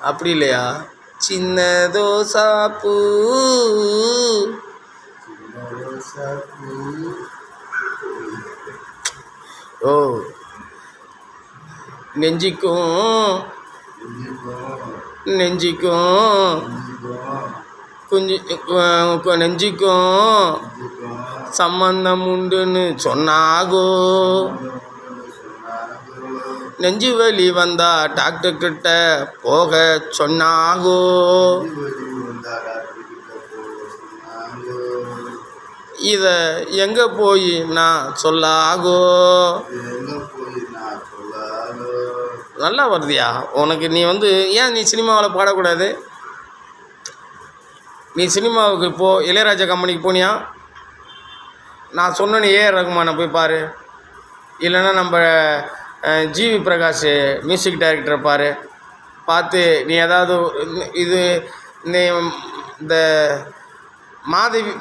அப்படி இல்லையா? சின்னதோ சாப்பு ஓ நெஞ்சிக்கும் நெஞ்சிக்கும் கொஞ்சம் நெஞ்சிக்கும் சம்பந்தம் உண்டுன்னு சொன்னாகோ? நெஞ்சு வலி வந்தா டாக்டர் கிட்ட போக சொன்னாகோ? இதை எங்கே போய் நான் சொல்லாகோ? நல்லா வருதியா? உனக்கு நீ வந்து ஏன் நீ சினிமாவில் பாடக்கூடாது? நீ சினிமாவுக்கு போ இளையராஜா கம்பெனிக்கு போனியா? நான் சொன்னேன்னு ஏஆர் ரகுமானை போய் பாரு. இல்லைன்னா நம்ம ஜிவி பிரகாஷ் மியூசிக் டைரக்டர் பாரு. பார்த்து நீ ஏதாவது இது நீ இந்த மாதவி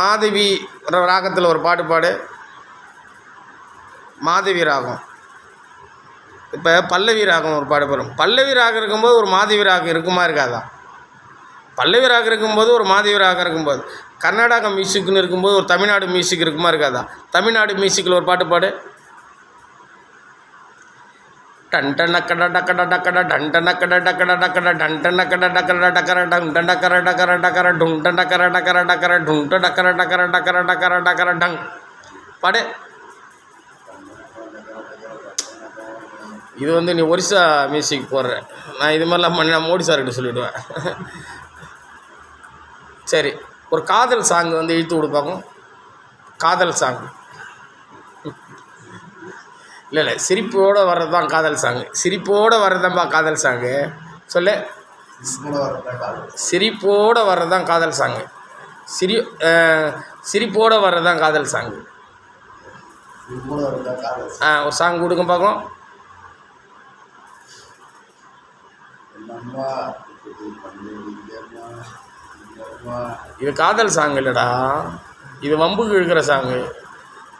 மாதவி ராகத்தில் ஒரு பாட்டு பாடு. மாதவி ராகம். இப்போ பல்லவி ராகம் ஒரு பாடு பாடும் பல்லவி ராகம் இருக்கும்போது ஒரு மாதவி ராகம் இருக்குமா இருக்காதா? பல்லவி ராகம் இருக்கும்போது ஒரு மாதவி ராகம் இருக்கும்போது. கர்நாடகா மியூசிக்னு இருக்கும்போது ஒரு தமிழ்நாடு மியூசிக் இருக்குமா இருக்காதா? தமிழ்நாடு மியூசிக்கில் ஒரு பாட்டு பாடு. டண்ட நக்கட டக்கட டக்கட டண்ட நக்கட டக்கட டக்கட டண்ட நக்கட டக்கட டக்கர டங் டக்கர டக்கர டக்கர டுங் டக்கர டக்கர டக்கர டுங் டக்கர டக்கர டக்கர டக்கர டக்கர டங் பாடு இது வந்து நீ ஒரிசா மியூசிக் போடுற நான் இது மாதிரிலாம் பண்ணி நான் மோடி சார்கிட்ட சொல்லிவிடுவேன் சரி ஒரு காதல் சாங் வந்து இழுத்து கொடுப்பாங்க காதல் சாங் இல்லை இல்லை. சிரிப்போடு வர்றது தான் காதல் சாங்கு சிரிப்போடு வர்றதுதான்ப்பா காதல் சாங்கு சொல்லு. சிரிப்போடு வர்றது தான் காதல் சாங்கு சிரி சிரிப்போடு வர்றது தான் காதல் சாங்கு ஆ ஒரு சாங் கொடுங்க பார்க்கலாம் இது காதல் சாங் இல்லைடா. இது வம்புக்கு இழுக்கிற சாங்கு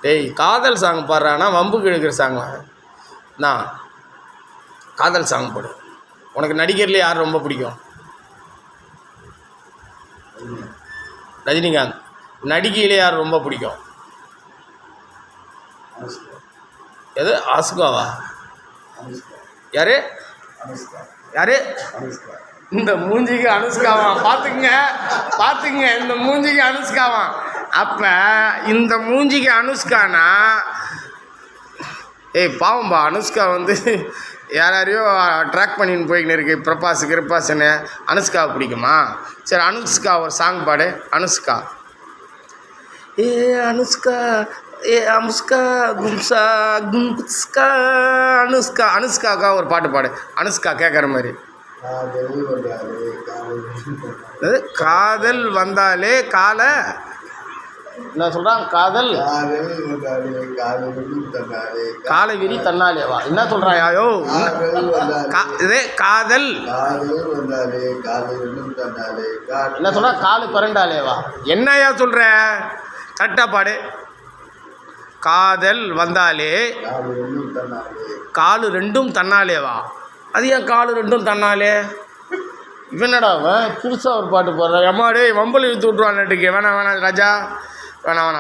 டேய் காதல் சாங் பாடுறானா வம்புக்கு இழுக்கிற சாங் நான் காதல் சாங் போடு. உனக்கு நடிகர்லேயே யார் ரொம்ப பிடிக்கும்? ரஜினிகாந்த். நடிகையில யார் ரொம்ப பிடிக்கும்? எது? ஆஸ்காவா? யாரு? யாரு? இந்த மூஞ்சிக்கு அனுஷ்காவான் பார்த்துக்குங்க பார்த்துக்குங்க இந்த மூஞ்சிக்கு அனுஷ்காவான் அப்போ இந்த மூஞ்சிக்கு அனுஷ்கானா? ஏய் பாவம்பா அனுஷ்கா வந்து யார் யாரையோ ட்ராக் பண்ணின்னு போய்க்கின்னு இருக்கு. பிரபாஸ் கிருப்பாஸ்னு அனுஷ்காவை பிடிக்குமா? சரி அனுஷ்கா ஒரு சாங் பாடு. அனுஷ்கா. ஏ அனுஷ்கா ஏ அனுஷ்கா கும்சா கும்ஸ்கா அனுஷ்கா. அனுஷ்காக்கா ஒரு பாட்டு பாடு. அனுஷ்கா கேட்குற மாதிரி. காதல் வந்தாலே கால என்ன சொல்கிறான் காதல். காலை விரி தன்னாலேவா என்ன கா இதே காதல். என்ன சொல்கிறா காலு குரண்டாலேவா என்னையா சொல்கிற கரெக்டாக பாடு. காதல் வந்தாலே காலு ரெண்டும் தன்னாலேவா அது ஏன் காலு ரெண்டும் தன்னாலே? இவனடா அவன்? புதுசாக ஒரு பாட்டு போடுறான் எம்மா டேய் வம்பல் இழுத்து விட்ருவான் வேணாம் வேணாம் ராஜா. வேணாம் வேணாம்.